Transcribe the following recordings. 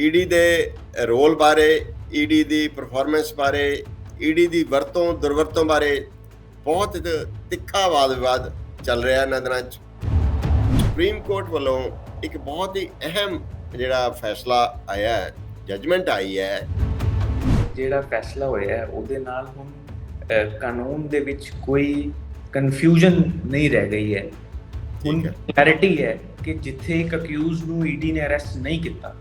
ED ਦੇ role ਬਾਰੇ ED ਦੀ ਪਰਫਾਰਮੈਂਸ ਬਾਰੇ ਈਡੀ ਦੀ ਵਰਤੋਂ ਦੁਰਵਰਤੋਂ ਬਾਰੇ ਬਹੁਤ ਤਿੱਖਾ ਵਾਦ ਵਿਵਾਦ ਚੱਲ ਰਿਹਾ ਇਹਨਾਂ ਦਿਨਾਂ 'ਚ। ਸੁਪਰੀਮ ਕੋਰਟ ਵੱਲੋਂ ਇੱਕ ਬਹੁਤ ਹੀ ਅਹਿਮ ਜਿਹੜਾ ਫੈਸਲਾ ਆਇਆ ਹੈ ਜਜਮੈਂਟ ਆਈ ਹੈ। ਜਿਹੜਾ ਫੈਸਲਾ ਹੋਇਆ ਹੈ ਉਹਦੇ ਨਾਲ ਹੁਣ ਕਾਨੂੰਨ ਦੇ ਵਿੱਚ ਕੋਈ ਕਨਫਿਊਜ਼ਨ ਨਹੀਂ ਰਹਿ ਗਈ ਹੈ। ਹੁਣ ਠੀਕ ਹੈ। ਕਲੈਰਿਟੀ ਹੈ ਕਿ ਜਿੱਥੇ ਇੱਕ ਅਕਿਊਜ਼ ਨੂੰ ਈਡੀ ਨੇ ਅਰੈਸਟ ਨਹੀਂ ਕੀਤਾ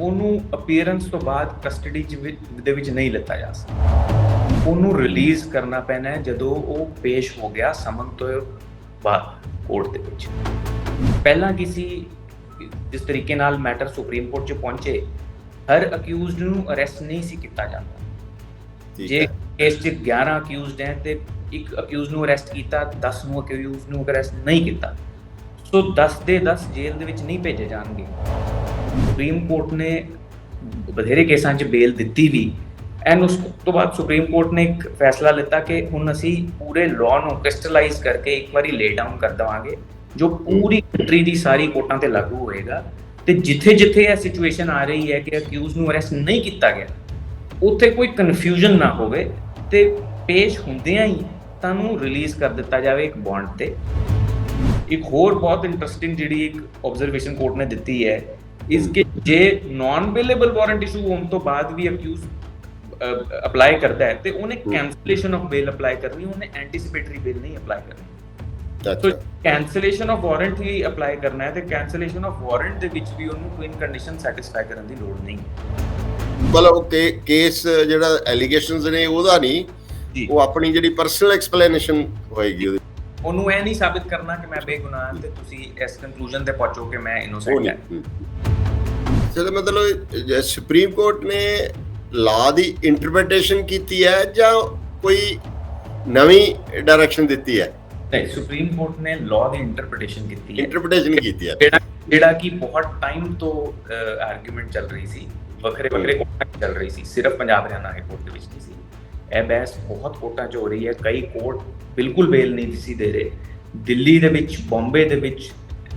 ਉਹਨੂੰ ਅਪੀਅਰੈਂਸ ਤੋਂ ਬਾਅਦ ਕਸਟਡੀ ਦੇ ਵਿੱਚ ਨਹੀਂ ਲਿੱਤਾ ਜਾ ਸਕਦਾ। ਉਹਨੂੰ ਰਿਲੀਜ਼ ਕਰਨਾ ਪੈਣਾ ਹੈ ਜਦੋਂ ਉਹ ਪੇਸ਼ ਹੋ ਗਿਆ ਸਮਨ ਤੋਂ ਬਾਅਦ ਕੋਰਟ ਦੇ ਵਿੱਚ। ਪਹਿਲਾਂ ਕਿਸੇ ਜਿਸ ਤਰੀਕੇ ਨਾਲ ਮੈਟਰ ਸੁਪਰੀਮ ਕੋਰਟ 'ਚ ਪਹੁੰਚੇ ਹਰ ਅਕਿਊਜ਼ਡ ਨੂੰ ਅਰੈਸਟ ਨਹੀਂ ਸੀ ਕੀਤਾ ਜਾਂਦਾ। ਜੇ ਕੇਸ 'ਚ 11 ਅਕਿਊਜ਼ਡ ਹੈ ਤੇ ਇੱਕ ਅਕਿਊਜ਼ ਨੂੰ ਅਰੈਸਟ ਕੀਤਾ 10 ਨੂੰ ਅਕਿਊਜ਼ ਨੂੰ ਅਰੈਸਟ ਨਹੀਂ ਕੀਤਾ। ਸੋ 10 ਦੇ 10 ਜੇਲ੍ਹ ਦੇ ਵਿੱਚ ਨਹੀਂ ਭੇਜੇ ਜਾਣਗੇ। ਸੁਪਰੀਮ ਕੋਰਟ ਨੇ ਬਥੇਰੇ ਕੇਸਾਂ 'ਚ ਬੇਲ ਦਿੱਤੀ ਵੀ। ਐਂਡ ਉਸ ਤੋਂ ਬਾਅਦ ਸੁਪਰੀਮ ਕੋਰਟ ਨੇ ਇੱਕ ਫੈਸਲਾ ਲਿੱਤਾ ਕਿ ਹੁਣ ਅਸੀਂ ਪੂਰੇ ਲਾਅ ਨੂੰ ਕ੍ਰਿਸਟਲਾਈਜ਼ ਕਰਕੇ ਇੱਕ ਵਾਰੀ ਲੇ ਡਾਊਨ ਕਰ ਦਵਾਂਗੇ, ਜੋ ਪੂਰੀ ਕੰਟਰੀ ਦੀ ਸਾਰੀ ਕੋਰਟਾਂ ਤੇ ਲਾਗੂ ਹੋਏਗਾ। ਤੇ ਜਿੱਥੇ ਜਿੱਥੇ ਇਹ ਸਿਚੁਏਸ਼ਨ ਆ ਰਹੀ ਹੈ ਕਿ ਅਕਿਊਜ਼ ਨੂੰ ਅਰੈਸਟ ਨਹੀਂ ਕੀਤਾ ਗਿਆ, ਉੱਥੇ ਕੋਈ ਕਨਫਿਊਜ਼ਨ ਨਾ ਹੋਵੇ ਤੇ ਪੇਸ਼ ਹੁੰਦਿਆਂ ਹੀ ਤੁਹਾਨੂੰ ਰਿਲੀਜ਼ ਕਰ ਦਿੱਤਾ ਜਾਵੇ ਇੱਕ ਬੌਂਡ ਤੇ। ਇੱਕ ਹੋਰ ਬਹੁਤ ਇੰਟਰਸਟਿੰਗ ਜਿਹੜੀ ਇੱਕ ਆਬਜ਼ਰਵੇਸ਼ਨ ਕੋਰਟ ਨੇ ਦਿੱਤੀ ਹੈ ਇਸ ਕਿ ਜੇ ਨਾਨ ਅਵੇਲੇਬਲ ਵਾਰੰਟ ਇਸ਼ੂ ਹੋਣ ਤੋਂ ਬਾਅਦ ਵੀ ਅਕਿਊਜ਼ ਅਪਲਾਈ ਕਰਦਾ ਹੈ ਤੇ ਉਹਨੇ ਕੈਂਸਲੇਸ਼ਨ ਆਫ ਬੇਲ ਅਪਲਾਈ ਕਰਨੀ ਉਹਨੇ ਐਂਟੀਸਿਪੇਟਰੀ ਬੇਲ ਨਹੀਂ ਅਪਲਾਈ ਕਰਨੀ ਅੱਛਾ ਕੈਂਸਲੇਸ਼ਨ ਆਫ ਵਾਰੰਟ ਹੀ ਅਪਲਾਈ ਕਰਨਾ ਹੈ ਤੇ ਕੈਂਸਲੇਸ਼ਨ ਆਫ ਵਾਰੰਟ ਦੇ ਵਿੱਚ ਵੀ ਉਹਨੂੰ ਕੋਈ ਕੰਡੀਸ਼ਨ ਸੈਟੀਸਫਾਈ ਕਰਨ ਦੀ ਲੋੜ ਨਹੀਂ ਮਤਲਬ ਕਿ ਕੇਸ ਜਿਹੜਾ ਐਲੀਗੇਸ਼ਨਸ ਨੇ ਉਹਦਾ ਨਹੀਂ ਉਹ ਆਪਣੀ ਜਿਹੜੀ ਪਰਸਨਲ ਐਕਸਪਲੇਨੇਸ਼ਨ ਹੋਏਗੀ ਉਹਦੀ ਉਹਨੂੰ ਇਹ ਨਹੀਂ ਸਾਬਿਤ ਕਰਨਾ ਕਿ ਮੈਂ ਬੇਗੁਨਾਹ ਤੇ ਤੁਸੀਂ ਇਸ ਕੰਕਲੂਜਨ ਤੇ ਪਹੁੰਚੋ ਕਿ ਮੈਂ ਇਨੋਸੈਂਟ ਹਾਂ ਚਲੋ ਮਤਲਬ ਸੁਪਰੀਮ ਕੋਰਟ ਨੇ ਲਾ ਦੀ ਇੰਟਰਪ੍ਰੀਟੇਸ਼ਨ ਕੀਤੀ ਹੈ ਜਾਂ ਕੋਈ ਨਵੀਂ ਡਾਇਰੈਕਸ਼ਨ ਦਿੱਤੀ ਹੈ? ਨਹੀਂ ਸੁਪਰੀਮ ਕੋਰਟ ਨੇ ਲਾਅ ਦੀ ਇੰਟਰਪ੍ਰੀਟੇਸ਼ਨ ਕੀਤੀ ਹੈ। ਇੰਟਰਪ੍ਰੀਟੇਸ਼ਨ ਕੀਤੀ ਹੈ। ਜਿਹੜਾ ਜਿਹੜਾ ਕਿ ਬਹੁਤ ਟਾਈਮ ਤੋਂ ਆਰਗੂਮੈਂਟ ਚੱਲ ਰਹੀ ਸੀ ਵੱਖਰੇ ਵੱਖਰੇ ਕੋਰਟਾਂ ਚੱਲ ਰਹੀ ਸੀ ਸਿਰਫ ਪੰਜਾਬ ਹਰਿਆਣਾ ਹਾਈ ਕੋਰਟ ਦੇ ਵਿੱਚ ਨਹੀਂ ਸੀ। ਇਹ ਬਹਿਸ ਬਹੁਤ ਕੋਰਟਾਂ 'ਚ ਹੋ ਰਹੀ ਹੈ। ਕਈ ਕੋਰਟ ਬਿਲਕੁਲ ਬੇਲ ਨਹੀਂ ਸੀ ਦੇ ਰਹੇ। ਦਿੱਲੀ ਦੇ ਵਿੱਚ ਬੰਬੇ ਦੇ ਵਿੱਚ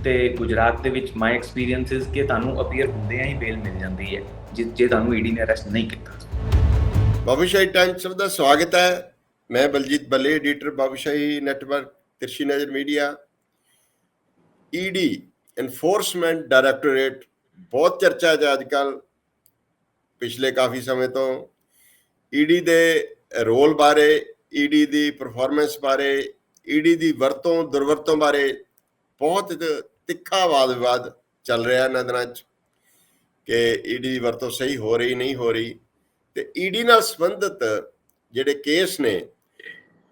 ਤੇ ਗੁਜਰਾਤ ਦੇ ਵਿੱਚ ਮਾਈ ਐਕਸਪੀਰੀਐਂਸਸ ਕਿ ਤੁਹਾਨੂੰ ਅਪੀਅਰ ਹੁੰਦਿਆਂ ਹੀ ਬੇਲ ਮਿਲ ਜਾਂਦੀ ਹੈ, ਜੇ ਤੁਹਾਨੂੰ ਈਡੀ ਨੇ ਅਰੈਸਟ ਨਹੀਂ ਕੀਤਾ। ਬਾਬੂਸ਼ਾਹੀ ਟਾਈਮਸ ਦਾ ਸਵਾਗਤ ਹੈ। ਮੈਂ ਬਲਜੀਤ ਬੱਲੇ ਐਡੀਟਰ ਬਾਬੂਸ਼ਾਹੀ ਨੈਟਵਰਕ ਤਿਰਸ਼ੀ ਨਜ਼ਰ ਮੀਡੀਆ ਈਡੀ ਐਨਫੋਰਸਮੈਂਟ ਡਾਇਰੈਕਟੋਰੇਟ ਬਹੁਤ ਚਰਚਾ ਹੈ ਅੱਜ ਕੱਲ ਪਿਛਲੇ ਕਾਫੀ ਸਮੇਂ ਤੋਂ। ਈਡੀ ਦੇ ਰੋਲ ਬਾਰੇ ਈਡੀ ਦੀ ਪਰਫਾਰਮੈਂਸ ਬਾਰੇ ਈਡੀ ਦੀ ਵਰਤੋਂ, ਦੁਰਵਰਤੋਂ ਬਾਰੇ ਬਹੁਤ ਤਿੱਖਾ ਵਾਦ ਵਿਵਾਦ ਚੱਲ ਰਿਹਾ ਇਹਨਾਂ ਦਿਨਾਂ 'ਚ ਕਿ ਈਡੀ ਦੀ ਵਰਤੋਂ ਸਹੀ ਹੋ ਰਹੀ, ਨਹੀਂ ਹੋ ਰਹੀ ਤੇ ਈਡੀ ਨਾਲ ਸੰਬੰਧਿਤ ਜਿਹੜੇ ਕੇਸ ਨੇ,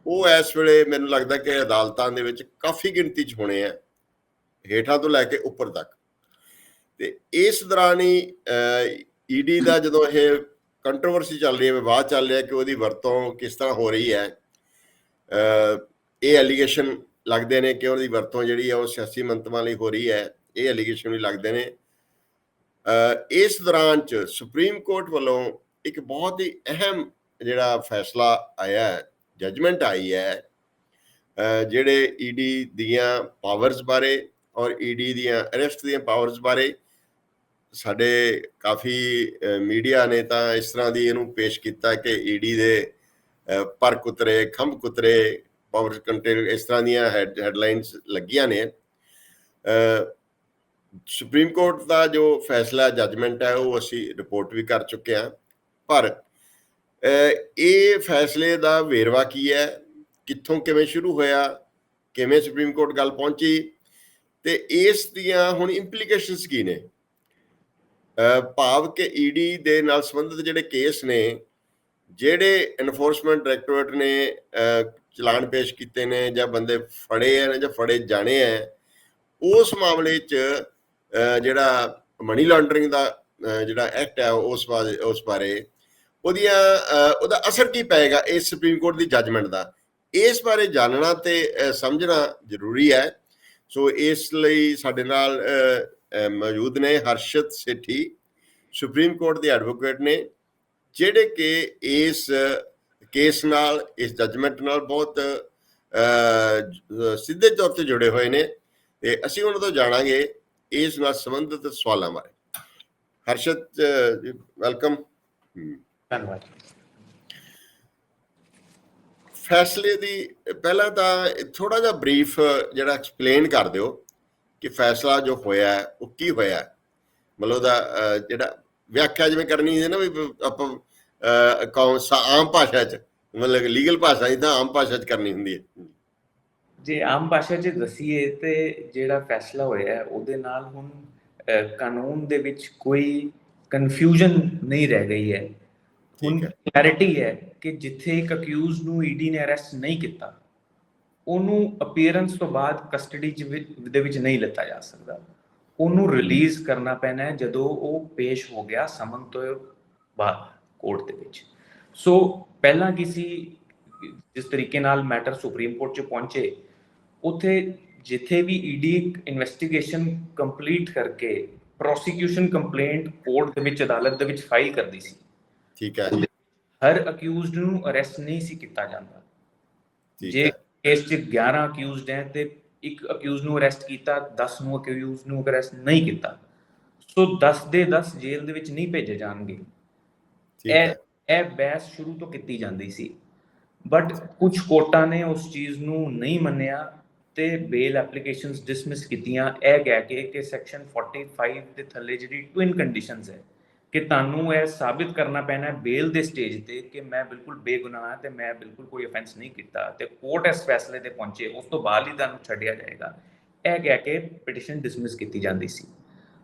ਉਹ ਇਸ ਵੇਲੇ ਮੈਨੂੰ ਲੱਗਦਾ ਕਿ ਅਦਾਲਤਾਂ ਦੇ ਵਿੱਚ ਕਾਫੀ ਗਿਣਤੀ 'ਚ ਹੋਣੇ ਆ, ਹੇਠਾਂ ਤੋਂ ਲੈ ਕੇ ਉੱਪਰ ਤੱਕ। ਤੇ ਇਸ ਦੌਰਾਨ ਹੀ ਈਡੀ ਦਾ ਜਦੋਂ ਇਹ ਕੰਟਰੋਵਰਸੀ ਚੱਲ ਰਹੀ ਹੈ, ਵਿਵਾਦ ਚੱਲ ਰਿਹਾ ਕਿ ਉਹਦੀ ਵਰਤੋਂ ਕਿਸ ਤਰ੍ਹਾਂ ਹੋ ਰਹੀ ਹੈ ਇਹ ਐਲੀਗੇਸ਼ਨ ਲੱਗਦੇ ਨੇ ਕਿ ਉਹਦੀ ਵਰਤੋਂ ਜਿਹੜੀ ਹੈ ਉਹ ਸਿਆਸੀ ਮੰਤਵਾਂ ਲਈ ਹੋ ਰਹੀ ਹੈ ਇਹ ਐਲੀਗੇਸ਼ਨ ਵੀ ਲੱਗਦੇ ਨੇ। ਇਸ ਦੌਰਾਨ ਚ ਸੁਪਰੀਮ ਕੋਰਟ ਵੱਲੋਂ ਇੱਕ ਬਹੁਤ ਹੀ ਅਹਿਮ ਜਿਹੜਾ ਫੈਸਲਾ ਆਇਆ ਹੈ ਜਜਮੈਂਟ ਆਈ ਹੈ ਅਹ, ਜਿਹੜੇ ਈਡੀ ਦੀਆਂ ਪਾਵਰਸ ਬਾਰੇ ਔਰ ਈਡੀ ਦੀਆਂ ਅਰੈਸਟ ਦੀਆਂ ਪਾਵਰਸ ਬਾਰੇ ਸਾਡੇ ਕਾਫੀ ਮੀਡੀਆ ਨੇ ਤਾਂ ਇਸ ਤਰ੍ਹਾਂ ਦੀ ਇਹਨੂੰ ਪੇਸ਼ ਕੀਤਾ ਕਿ ਈਡੀ ਦੇ ਪਰ ਕੁਤਰੇ ਖੰਭ ਕੁਤਰੇ ਪਾਵਰ ਕੰਟਰੋਲ ਇਸ ਤਰ੍ਹਾਂ ਦੀਆਂ ਹੈਡਲਾਈਨਸ ਲੱਗੀਆਂ ਨੇ। ਸੁਪਰੀਮ ਕੋਰਟ ਦਾ ਜੋ ਫੈਸਲਾ ਜੱਜਮੈਂਟ ਹੈ, ਉਹ ਅਸੀਂ ਰਿਪੋਰਟ ਵੀ ਕਰ ਚੁੱਕੇ ਹਾਂ। ਪਰ ਇਹ ਫੈਸਲੇ ਦਾ ਵੇਰਵਾ ਕੀ ਹੈ? ਕਿੱਥੋਂ ਕਿਵੇਂ ਸ਼ੁਰੂ ਹੋਇਆ? ਕਿਵੇਂ ਸੁਪਰੀਮ ਕੋਰਟ ਗੱਲ ਪਹੁੰਚੀ? ਤੇ ਇਸ ਦੀਆਂ ਹੁਣ ਇੰਪਲੀਕੇਸ਼ਨਸ ਕੀ ਨੇ? ਭਾਵ ਕਿ ਈਡੀ ਦੇ ਨਾਲ ਸੰਬੰਧਿਤ ਜਿਹੜੇ ਕੇਸ ਨੇ, ਜਿਹੜੇ ਐਨਫੋਰਸਮੈਂਟ ਡਾਇਰੈਕਟੋਰੇਟ ਨੇ ਚਲਾਨ ਪੇਸ਼ ਕੀਤੇ ਨੇ ਜਾਂ ਬੰਦੇ ਫੜੇ ਆ ਜਾਂ ਫੜੇ ਜਾਣੇ ਆ, ਉਸ ਮਾਮਲੇ 'ਚ ਜਿਹੜਾ ਮਨੀ ਲਾਂਡਰਿੰਗ ਦਾ ਜਿਹੜਾ ਐਕਟ ਹੈ ਉਸ ਬਾਰੇ ਉਸ ਬਾਰੇ ਉਹਦੀਆਂ ਉਹਦਾ ਅਸਰ ਕੀ ਪਏਗਾ ਇਸ ਸੁਪਰੀਮ ਕੋਰਟ ਦੀ ਜੱਜਮੈਂਟ ਦਾ? ਇਸ ਬਾਰੇ ਜਾਣਨਾ ਤੇ ਸਮਝਣਾ ਜ਼ਰੂਰੀ ਹੈ। ਸੋ ਇਸ ਲਈ ਸਾਡੇ ਨਾਲ ਮੌਜੂਦ ਨੇ ਹਰਸ਼ਤ ਸੇਠੀ ਸੁਪਰੀਮ ਕੋਰਟ ਦੇ ਐਡਵੋਕੇਟ ਨੇ, ਜਿਹੜੇ ਕਿ ਇਸ ਕੇਸ ਨਾਲ ਇਸ ਜਜਮੈਂਟ ਨਾਲ ਬਹੁਤ ਸਿੱਧੇ ਤੌਰ ਤੇ ਜੁੜੇ ਹੋਏ ਨੇ। ਤੇ ਅਸੀਂ ਉਹਨਾਂ ਤੋਂ ਜਾਣਾਂਗੇ ਇਸ ਨਾਲ ਸੰਬੰਧਿਤ ਸਵਾਲਾਂ ਬਾਰੇ। ਹਰਸ਼ਤ ਵੈਲਕਮ ਧੰਨਵਾਦ। ਫੈਸਲੇ ਦੀ ਪਹਿਲਾਂ ਤਾਂ ਥੋੜਾ ਜਿਹਾ ਬਰੀਫ ਜਿਹੜਾ ਐਕਸਪਲੇਨ ਕਰ ਦਿਓ ਕਿ ਫੈਸਲਾ ਜੋ ਹੋਇਆ ਹੈ, ਉਹ ਕੀ ਹੋਇਆ? ਮਤਲਬ ਉਹਦਾ ਅਹ, ਜਿਹੜਾ ਵਿਆਖਿਆ ਜਿਵੇਂ ਕਰਨੀ ਹੈ ਨਾ ਵੀ ਆਪਾਂ ਕੌਮ ਆਮ ਭਾਸ਼ਾ 'ਚ ਮਤਲਬ ਲੀਗਲ ਭਾਸ਼ਾ ਤਾਂ ਆਮ ਭਾਸ਼ਾ 'ਚ ਕਰਨੀ ਹੁੰਦੀ ਹੈ। ਜੇ ਆਮ ਭਾਸ਼ਾ 'ਚ ਦਸੀਏ ਤੇ ਜਿਹੜਾ ਫੈਸਲਾ ਹੋਇਆ ਹੈ, ਉਹਦੇ ਨਾਲ ਹੁਣ ਕਾਨੂੰਨ ਦੇ ਵਿੱਚ ਕੋਈ ਕਨਫਿਊਜ਼ਨ ਨਹੀਂ ਰਹਿ ਗਈ ਹੈ। ਹੁਣ ਕਲੈਰਿਟੀ ਹੈ ਕਿ ਜਿੱਥੇ ਇੱਕ ਅਕਿਊਜ਼ ਨੂੰ ਈਡੀ ਨੇ ਅਰੈਸਟ ਨਹੀਂ ਕੀਤਾ ਉਹਨੂੰ ਅਪੀਅਰੈਂਸ ਤੋਂ ਬਾਅਦ ਕਸਟਡੀ ਦੇ ਵਿੱਚ ਨਹੀਂ ਲਿੱਤਾ ਜਾ ਸਕਦਾ। ਉਹਨੂੰ ਰਿਲੀਜ਼ ਕਰਨਾ ਪੈਣਾ ਹੈ ਜਦੋਂ ਉਹ ਪੇਸ਼ ਹੋ ਗਿਆ ਸਮਨ ਤੋਂ ਬਾਅਦ। ਕੋਰਟ ਦੇ ਵਿੱਚ। ਸੋ ਪਹਿਲਾਂ ਕਿਸੇ ਜਿਸ ਤਰੀਕੇ ਨਾਲ ਮੈਟਰ ਸੁਪਰੀਮ ਕੋਰਟ 'ਚ ਪਹੁੰਚੇ ਉਥੇ ਜਿੱਥੇ ਵੀ ਈਡੀ ਇਨਵੈਸਟੀਗੇਸ਼ਨ ਕੰਪਲੀਟ ਕਰਕੇ ਪ੍ਰੋਸੀਕਿਊਸ਼ਨ ਕੰਪਲੇਂਟ ਕੋਰਟ ਦੇ ਵਿੱਚ ਅਦਾਲਤ ਦੇ ਵਿੱਚ ਫਾਈਲ ਕਰਦੀ ਸੀ। ਠੀਕ ਹੈ ਹਰ ਅਕਿਊਜ਼ਡ ਨੂੰ ਅਰੈਸਟ ਨਹੀਂ ਸੀ ਕੀਤਾ ਜਾਂਦਾ। ਜੇ ਕੇਸ 'ਚ 11 ਅਕਿਊਜ਼ਡ ਹੈ ਤੇ ਇੱਕ ਅਕਿਊਜ਼ ਨੂੰ ਅਰੈਸਟ ਕੀਤਾ 10 ਨੂੰ ਅਕਿਊਜ਼ ਨੂੰ ਅਰੈਸਟ ਨਹੀਂ ਕੀਤਾ। ਸੋ 10 ਦੇ 10 ਜੇਲ੍ਹ ਦੇ ਵਿੱਚ ਨਹੀਂ ਭੇਜੇ ਜਾਣਗੇ। ਇਹ ਇਹ ਬਹਿਸ ਸ਼ੁਰੂ ਤੋਂ ਕੀਤੀ ਜਾਂਦੀ ਸੀ। ਬਟ ਕੁਝ ਕੋਰਟਾਂ ਨੇ ਉਸ ਚੀਜ਼ ਨੂੰ ਨਹੀਂ ਮੰਨਿਆ ਤੇ ਬੇਲ ਐਪਲੀਕੇਸ਼ਨਸ ਡਿਸਮਿਸ ਕੀਤੀਆਂ। ਇਹ ਕਹਿ ਕੇ ਕਿ ਸੈਕਸ਼ਨ 45 ਦੇ ਥੱਲੇ ਜਿਹੜੀ ਟਵਿਨ ਕੰਡੀਸ਼ਨਸ ਹੈ ਕਿ ਤੁਹਾਨੂੰ ਇਹ ਸਾਬਿਤ ਕਰਨਾ ਪੈਣਾ ਹੈ ਬੇਲ ਦੇ ਸਟੇਜ ਤੇ ਕਿ ਮੈਂ ਬਿਲਕੁਲ ਬੇਗੁਨਾਹ ਹਾਂ ਤੇ ਮੈਂ ਬਿਲਕੁਲ ਕੋਈ ਅਫੈਂਸ ਨਹੀਂ ਕੀਤਾ ਤੇ ਕੋਰਟ ਇਸ ਫੈਸਲੇ ਤੇ ਪਹੁੰਚੇ। ਉਸ ਤੋਂ ਬਾਅਦ ਹੀ ਤੁਹਾਨੂੰ ਛੱਡਿਆ ਜਾਏਗਾ। ਇਹ ਕਹਿ ਕੇ ਪਟੀਸ਼ਨ ਡਿਸਮਿਸ ਕੀਤੀ ਜਾਂਦੀ ਸੀ।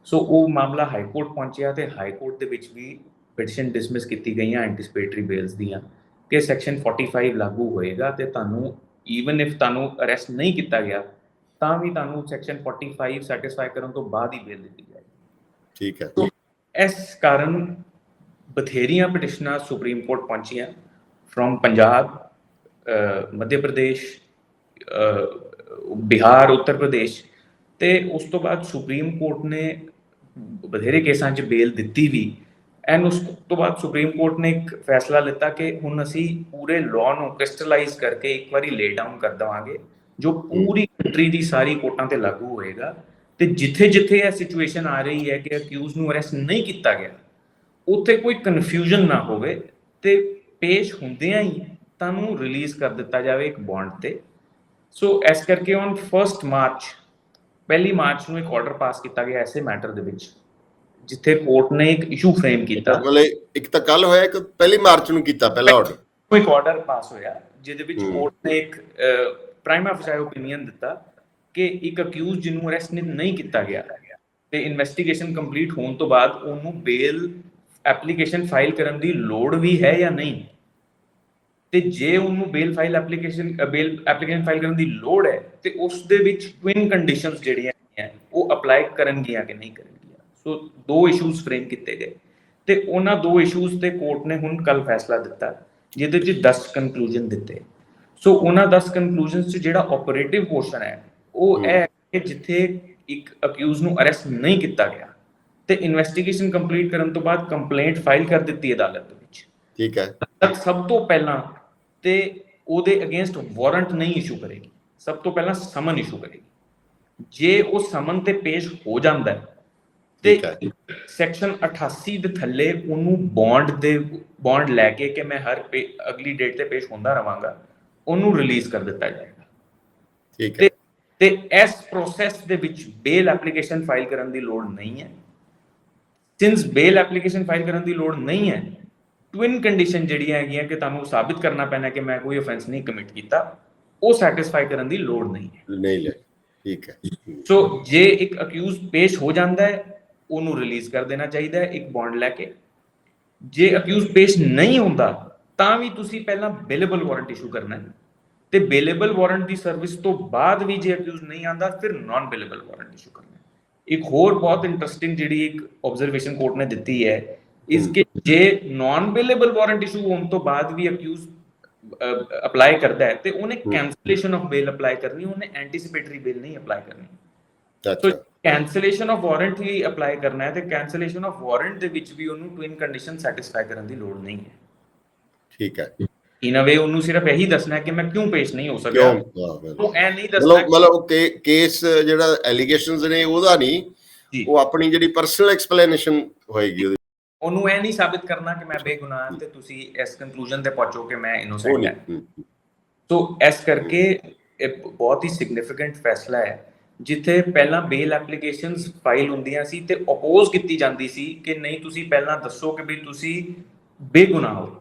ਸੋ ਉਹ ਮਾਮਲਾ ਹਾਈ ਕੋਰਟ ਪਹੁੰਚਿਆ ਤੇ ਹਾਈ ਕੋਰਟ ਦੇ ਵਿੱਚ ਵੀ ਪਟੀਸ਼ਨ ਡਿਸਮਿਸ ਕੀਤੀ ਗਈਆਂ ਐਂਟੀਸਪੇਟਰੀ ਬੇਲਸ ਦੀਆਂ ਕਿ ਸੈਕਸ਼ਨ 45 ਲਾਗੂ ਹੋਏਗਾ ਤੇ ਤੁਹਾਨੂੰ ਈਵਨ ਇਫ ਤੁਹਾਨੂੰ ਅਰੈਸਟ ਨਹੀਂ ਕੀਤਾ ਗਿਆ ਤਾਂ ਵੀ ਤੁਹਾਨੂੰ ਸੈਕਸ਼ਨ 45 ਸੈਟੀਸਫਾਈ ਕਰਨ ਤੋਂ ਬਾਅਦ ਹੀ ਬੇਲ ਦਿੱਤੀ ਜਾਏਗੀ। ਠੀਕ ਹੈ। ਇਸ ਕਾਰਨ ਬਥੇਰੀਆਂ ਪਟੀਸ਼ਨਾਂ ਸੁਪਰੀਮ ਕੋਰਟ ਪਹੁੰਚੀਆਂ ਫਰੋਮ ਪੰਜਾਬ ਮੱਧ ਪ੍ਰਦੇਸ਼ ਬਿਹਾਰ ਉੱਤਰ ਪ੍ਰਦੇਸ਼ ਤੇ ਉਸ ਤੋਂ ਬਾਅਦ ਸੁਪਰੀਮ ਕੋਰਟ ਨੇ ਬਥੇਰੇ ਕੇਸਾਂ 'ਚ ਬੇਲ ਦਿੱਤੀ ਵੀ। ਐਂਡ ਉਸ ਤੋਂ ਬਾਅਦ ਸੁਪਰੀਮ ਕੋਰਟ ਨੇ ਇੱਕ ਫੈਸਲਾ ਲਿੱਤਾ ਕਿ ਹੁਣ ਅਸੀਂ ਪੂਰੇ ਲਾਅ ਨੂੰ ਕ੍ਰਿਸਟਲਾਈਜ਼ ਕਰਕੇ ਇੱਕ ਵਾਰੀ ਲੇ ਡਾਊਨ ਕਰ ਦਵਾਂਗੇ, ਜੋ ਪੂਰੀ ਕੰਟਰੀ ਦੀ ਸਾਰੀ ਕੋਰਟਾਂ ਤੇ ਲਾਗੂ ਹੋਏਗਾ। ਤੇ ਜਿੱਥੇ ਜਿੱਥੇ ਇਹ ਸਿਚੁਏਸ਼ਨ ਆ ਰਹੀ ਹੈ ਕਿ ਅਕਿਊਜ਼ ਨੂੰ ਅਰੈਸਟ ਨਹੀਂ ਕੀਤਾ ਗਿਆ, ਉੱਥੇ ਕੋਈ ਕਨਫਿਊਜ਼ਨ ਨਾ ਹੋਵੇ ਤੇ ਪੇਸ਼ ਹੁੰਦਿਆਂ ਹੀ ਤੁਹਾਨੂੰ ਰਿਲੀਜ਼ ਕਰ ਦਿੱਤਾ ਜਾਵੇ ਇੱਕ ਬੌਂਡ ਤੇ। ਸੋ ਇਸ ਕਰਕੇ ਔਨ 1 ਮਾਰਚ ਪਹਿਲੀ ਮਾਰਚ ਨੂੰ ਇੱਕ ਆਰਡਰ ਪਾਸ ਕੀਤਾ ਗਿਆ ਐਸੇ ਮੈਟਰ ਦੇ ਵਿੱਚ। ਜਿੱਥੇ ਕੋਰਟ ਨੇ ਇੱਕ ਇਸ਼ੂ ਫਰੇਮ ਕੀਤਾ। ਮਤਲਬ ਇੱਕ ਤਾਂ ਕੱਲ ਹੋਇਆ ਇੱਕ ਪਹਿਲੀ ਮਾਰਚ ਨੂੰ ਕੀਤਾ ਪਹਿਲਾ ਆਰਡਰ ਇੱਕ ਆਰਡਰ ਪਾਸ ਹੋਇਆ ਜਿਹਦੇ ਵਿੱਚ। ਕੋਰਟ ਨੇ ਇੱਕ ਪ੍ਰਾਈਮ ਅਫਸਾਈ ਓਪੀਨੀਅਨ ਦਿੱਤਾ ਕਿ ਇੱਕ ਅਕਿਊਜ਼ ਜਿਹਨੂੰ ਅਰੈਸਟ ਨਹੀਂ ਕੀਤਾ ਗਿਆ ਤੇ ਇਨਵੈਸਟੀਗੇਸ਼ਨ ਕੰਪਲੀਟ ਹੋਣ ਤੋਂ ਬਾਅਦ ਉਹਨੂੰ ਬੇਲ ਐਪਲੀਕੇਸ਼ਨ ਫਾਈਲ ਕਰਨ ਦੀ ਲੋੜ ਵੀ ਹੈ ਜਾਂ ਨਹੀਂ? ਤੇ ਜੇ ਉਹਨੂੰ bail file application bail application file ਕਰਨ ਦੀ ਲੋੜ ਹੈ ਤੇ ਉਸ ਦੇ ਵਿੱਚ ਟਵਿਨ ਕੰਡੀਸ਼ਨਸ ਜਿਹੜੀਆਂ ਹੈ ਉਹ ਅਪਲਾਈ ਕਰਨਗੀਆਂ ਕਿ ਨਹੀਂ ਕਰਨਗੀਆਂ? ਸੋ ਦੋ ਇਸ਼ੂਜ਼ ਫਰੇਮ ਕੀਤੇ ਗਏ। ਤੇ ਉਹਨਾਂ ਦੋ ਇਸ਼ੂਜ਼ ਤੇ ਕੋਰਟ ਨੇ ਹੁਣ ਕੱਲ ਫੈਸਲਾ ਦਿੱਤਾ ਜਿਹਦੇ ਵਿੱਚ 10 ਕਨਕਲੂਜਨ ਦਿੱਤੇ। ਸੋ ਉਹਨਾਂ 10 ਕਨਕਲੂਜਨਸ ਚ ਜਿਹੜਾ ਆਪਰੇਟਿਵ ਪੋਰਸ਼ਨ ਹੈ ਉਹ। ਇਹ ਹੈ ਕਿ ਜਿੱਥੇ ਇੱਕ ਅਕਿਊਜ਼ ਨੂੰ ਅਰੈਸਟ ਨਹੀਂ ਕੀਤਾ ਗਿਆ ਤੇ ਇਨਵੈਸਟੀਗੇਸ਼ਨ ਕੰਪਲੀਟ ਕਰਨ ਤੋਂ ਬਾਅਦ ਕੰਪਲੇਂਟ ਫਾਈਲ ਕਰ ਦਿੱਤੀ ਅਦਾਲਤ ਦੇ ਵਿੱਚ। ਠੀਕ ਹੈ। ਤੱਕ ਸਭ ਤੋਂ ਪਹਿਲਾਂ ਤੇ ਉਹਦੇ ਅਗੇਂਸਟ ਵਾਰੰਟ ਨਹੀਂ ਇਸ਼ੂ ਕਰੇਗੀ। ਸਭ ਤੋਂ ਪਹਿਲਾਂ ਸਮਨ ਇਸ਼ੂ ਕਰੇਗੀ। ਜੇ ਉਹ ਸਮਨ ਤੇ ਪੇਸ਼ ਹੋ ਜਾਂਦਾ ਹੈ ਤੇ ਸੈਕਸ਼ਨ 88 ਦੇ ਥੱਲੇ ਉਹਨੂੰ ਬੌਂਡ ਦੇ ਬੌਂਡ ਲੈ ਕੇ ਕਿ ਮੈਂ ਹਰ ਅਗਲੀ ਡੇਟ ਤੇ ਪੇਸ਼ ਹੁੰਦਾ ਰਵਾਂਗਾ ਉਹਨੂੰ ਰਿਲੀਜ਼ ਕਰ ਦਿੱਤਾ ਜਾਏਗਾ। ਠੀਕ ਹੈ। ਤੇ ਇਸ ਪ੍ਰੋਸੈਸ ਦੇ ਵਿੱਚ ਬੇਲ ਐਪਲੀਕੇਸ਼ਨ ਫਾਈਲ ਕਰਨ ਦੀ ਲੋੜ ਨਹੀਂ ਹੈ। ਸਿੰਸ ਬੇਲ ਐਪਲੀਕੇਸ਼ਨ ਫਾਈਲ ਕਰਨ ਦੀ ਲੋੜ ਨਹੀਂ ਹੈ ਟਵਿਨ ਕੰਡੀਸ਼ਨ ਜਿਹੜੀਆਂ ਹੈਗੀਆਂ ਕਿ ਤੁਹਾਨੂੰ ਸਾਬਿਤ ਕਰਨਾ ਪੈਣਾ ਕਿ ਮੈਂ ਕੋਈ ਅਫੈਂਸ ਨਹੀਂ ਕਮਿਟ ਕੀਤਾ ਉਹ ਸੈਟੀਸਫਾਈ ਕਰਨ ਦੀ ਲੋੜ ਨਹੀਂ ਹੈ। ਨਹੀਂ ਲੈ ਠੀਕ ਹੈ। ਸੋ ਜੇ ਇੱਕ ਅਕਿਊਜ਼ ਪੇਸ਼ ਹੋ ਜਾਂਦਾ ਹੈ ਉਹਨੂੰ ਰਿਲੀਜ਼ ਕਰ ਦੇਣਾ ਚਾਹੀਦਾ ਹੈ ਇੱਕ ਬੌਂਡ ਲੈ ਕੇ। ਜੇ ਅਕਿਊਜ਼ ਪੇਸ਼ ਨਹੀਂ ਹੁੰਦਾ ਤਾਂ ਵੀ ਤੁਸੀਂ ਪਹਿਲਾਂ ਬੇਲੇਬਲ ਵਾਰੰਟ ਇਸ਼ੂ ਕਰਨਾ ਹੈ। ਤੇ ਬੇਲੇਬਲ ਵਾਰੰਟ ਦੀ ਸਰਵਿਸ ਤੋਂ ਬਾਅਦ ਵੀ ਜੇ ਅਕਿਊਜ਼ ਨਹੀਂ ਆਂਦਾ ਫਿਰ ਨਾਨ ਬੇਲੇਬਲ ਵਾਰੰਟ ਇਸ਼ੂ ਕਰਨਾ ਹੈ। ਇੱਕ ਹੋਰ ਬਹੁਤ ਇੰਟਰਸਟਿੰਗ ਜਿਹੜੀ ਇੱਕ ਆਬਜ਼ਰਵੇਸ਼ਨ ਕੋਰਟ ਨੇ ਦਿੱਤੀ ਹੈ ਇਸ ਕਿ ਜੇ ਨਾਨ ਬੇਲੇਬਲ ਵਾਰੰਟ ਇਸ਼ੂ ਹੋਣ ਤੋਂ ਬਾਅਦ ਵੀ ਅਕਿਊਜ਼ ਅਪਲਾਈ ਕਰਦਾ ਹੈ ਤੇ ਉਹਨੇ। ਕੈਂਸਲੇਸ਼ਨ ਆਫ ਬੇਲ ਅਪਲਾਈ ਕਰਨੀ ਉਹਨੇ ਐਂਟੀਸਿਪੇਟਰੀ ਬੇਲ ਨਹੀਂ ਅਪਲਾਈ ਕਰਨੀ। ਅੱਛਾ। ਕੈਂਸਲੇਸ਼ਨ ਆਫ ਵਾਰੰਟ ਹੀ ਅਪਲਾਈ ਕਰਨਾ ਹੈ ਤੇ ਕੈਂਸਲੇਸ਼ਨ ਆਫ ਵਾਰੰਟ ਦੇ ਵਿੱਚ ਵੀ ਉਹਨੂੰ ਟਵਿਨ ਕੰਡੀਸ਼ਨ ਸੈਟੀਸਫਾਈ ਕਰਨ ਦੀ ਲੋੜ ਨਹੀਂ ਹੈ। ਠੀਕ ਹੈ। ਇਨ ਅ ਵੇ ਉਹਨੂੰ ਸਿਰਫ ਇਹੀ ਦੱਸਣਾ ਹੈ ਕਿ ਮੈਂ ਕਿਉਂ ਪੇਸ਼ ਨਹੀਂ ਹੋ ਸਕਿਆ। ਉਹ ਐ ਨਹੀਂ ਦੱਸਣਾ ਮਤਲਬ ਮਤਲਬ ਕੇਸ ਜਿਹੜਾ ਐਲੀਗੇਸ਼ਨਸ ਨੇ ਉਹਦਾ ਨਹੀਂ। ਉਹ ਆਪਣੀ ਜਿਹੜੀ ਪਰਸਨਲ ਐਕਸਪਲੇਨੇਸ਼ਨ ਹੋਏਗੀ ਉਹਦੀ। ਉਹਨੂੰ ਇਹ ਨਹੀਂ ਸਾਬਿਤ ਕਰਨਾ ਕਿ ਮੈਂ ਬੇਗੁਨਾਹ ਹਾਂ ਤੇ ਤੁਸੀਂ ਇਸ ਕੰਕਲੂਜਨ ਤੇ ਪਹੁੰਚੋ ਕਿ ਮੈਂ ਇਨੋਸੈਂਟ ਹੂੰ, ਸੋ ਇਸ ਕਰਕੇ ਇਹ ਬਹੁਤ ਹੀ ਸਿਗਨੀਫੀਕੈਂਟ ਫੈਸਲਾ ਹੈ। ਜਿੱਥੇ ਪਹਿਲਾਂ ਬੇਲ ਐਪਲੀਕੇਸ਼ਨਸ ਫਾਈਲ ਹੁੰਦੀਆਂ ਸੀ ਤੇ ਅਪੋਜ਼ ਕੀਤੀ ਜਾਂਦੀ ਸੀ ਕਿ ਨਹੀਂ ਤੁਸੀਂ ਪਹਿਲਾਂ ਦੱਸੋ ਕਿ ਵੀ ਤੁਸੀਂ ਬੇਗੁਨਾਹ ਹੋ।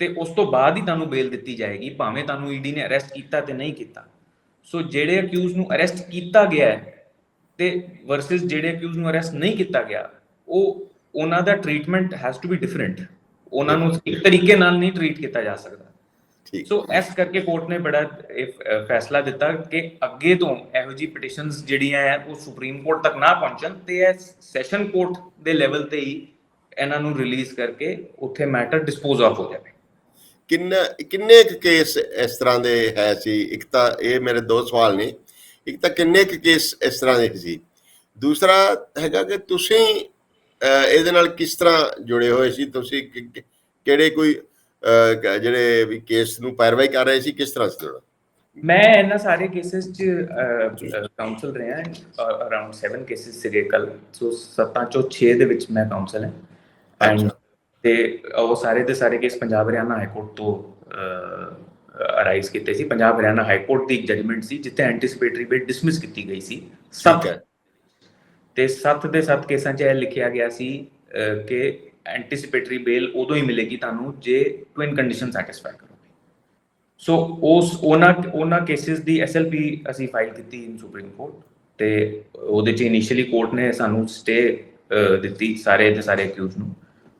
ਤੇ ਉਸ ਤੋਂ ਬਾਅਦ ਹੀ ਤੁਹਾਨੂੰ ਬੇਲ ਦਿੱਤੀ ਜਾਏਗੀ, ਭਾਵੇਂ ਤੁਹਾਨੂੰ ਈਡੀ ਨੇ ਅਰੈਸਟ ਕੀਤਾ ਤੇ ਨਹੀਂ ਕੀਤਾ। ਸੋ ਜਿਹੜੇ ਅਕਿਊਜ਼ ਨੂੰ ਅਰੈਸਟ ਕੀਤਾ ਗਿਆ ਹੈ ਤੇ ਵਰਸਸ ਜਿਹੜੇ ਅਕਿਊਜ਼ ਨੂੰ ਅਰੈਸਟ ਨਹੀਂ ਕੀਤਾ ਗਿਆ, ਉਹ ਉਹਨਾਂ ਦਾ treatment has to be different ਉਹਨਾਂ ਨੂੰ ਇੱਕ ਤਰੀਕੇ ਨਾਲ ਨਹੀਂ ਟ੍ਰੀਟ ਕੀਤਾ ਜਾ ਸਕਦਾ। ਸੋ ਇਸ ਕਰਕੇ ਕੋਰਟ ਨੇ ਬੜਾ ਫੈਸਲਾ ਦਿੱਤਾ ਕਿ ਅੱਗੇ ਤੋਂ ਇਹੋ ਜੀ ਪਟੀਸ਼ਨਸ ਜਿਹੜੀਆਂ ਹੈ ਉਹ ਸੁਪਰੀਮ ਕੋਰਟ ਤੱਕ ਨਾ ਪਹੁੰਚਣ ਤੇ ਇਹ ਸੈਸ਼ਨ ਕੋਰਟ ਦੇ ਲੈਵਲ ਤੇ ਹੀ ਇਹਨਾਂ ਨੂੰ ਰਿਲੀਜ਼ ਕਰਕੇ ਉੱਥੇ ਮੈਟਰ ਡਿਸਪੋਜ਼ ਆਫ ਹੋ ਜਾਵੇ। ਕਿੰਨਾ ਕਿੰਨੇ ਕੁ ਕੇਸ ਇਸ ਤਰ੍ਹਾਂ ਦੇ ਹੈ ਸੀ? ਇੱਕ ਤਾਂ ਇਹ ਮੇਰੇ ਦੋ ਸਵਾਲ ਨੇ। ਇੱਕ ਤਾਂ ਕਿੰਨੇ ਕੁ ਕੇਸ ਇਸ ਤਰ੍ਹਾਂ ਦੇ ਸੀ? ਦੂਸਰਾ ਹੈਗਾ ਕਿ ਤੁਸੀਂ ਇਹਦੇ ਨਾਲ ਕਿਸ ਤਰ੍ਹਾਂ ਜੁੜੇ ਹੋਏ ਸੀ? ਤੁਸੀਂ ਕਿਹੜੇ ਕੋਈ ਜਿਹੜੇ ਵੀ ਕੇਸ ਨੂੰ ਪੈਰਵਾਈ ਕਰ ਰਹੇ ਸੀ ਕਿਸ ਤਰ੍ਹਾਂ ਸੀ ਜੁੜਾ ਮੈਂ ਇਹਨਾਂ ਸਾਰੇ ਕੇਸਿਸ ਚ ਕਾਉਂਸਲ ਰਿਹਾ ਅਰਾਊਂਡ 7 ਕੇਸਿਸ ਸੀਗੇ ਕੱਲ ਸੋ 7 ਚੋਂ 6 ਦੇ ਵਿੱਚ ਮੈਂ ਕਾਉਂਸਲ ਹਾਂ। ਐਂਡ। ਤੇ ਉਹ ਸਾਰੇ ਦੇ ਸਾਰੇ case Punjab Haryana high court ਤੋਂ ਅਰਾਈਜ਼ ਕੀਤੇ ਸੀ। ਪੰਜਾਬ ਹਰਿਆਣਾ ਹਾਈ ਕੋਰਟ ਦੀ ਜਜਮੈਂਟ ਸੀ ਜਿੱਥੇ ਐਂਟੀਸਿਪੇਟਰੀ ਬੇਲ ਡਿਸਮਿਸ ਕੀਤੀ ਗਈ ਸੀ। ਸੱਤ ਠੀਕ ਹੈ। ਤੇ 7 ਦੇ 7 ਕੇਸਾਂ 'ਚ ਇਹ ਲਿਖਿਆ ਗਿਆ ਸੀ ਕਿ ਐਂਟੀਸਿਪੇਟਰੀ ਬੇਲ ਉਦੋਂ ਹੀ ਮਿਲੇਗੀ ਤੁਹਾਨੂੰ ਜੇ ਟਵਿਨ ਕੰਡੀਸ਼ਨ ਸੈਟੀਸਫਾਈ ਕਰੋਗੇ। ਸੋ ਉਸ, ਉਹਨਾਂ ਉਹਨਾਂ ਕੇਸਿਸ ਦੀ ਐਸਐਲਪੀ ਅਸੀਂ ਫਾਈਲ ਕੀਤੀ ਇਨ ਸੁਪਰੀਮ ਕੋਰਟ ਤੇ ਉਹਦੇ 'ਚ ਇਨੀਸ਼ੀਅਲੀ ਕੋਰਟ ਨੇ ਸਾਨੂੰ ਸਟੇ ਦਿੱਤੀ ਸਾਰੇ ਦੇ ਸਾਰੇ ਅਕਿਊਜ਼ ਨੂੰ।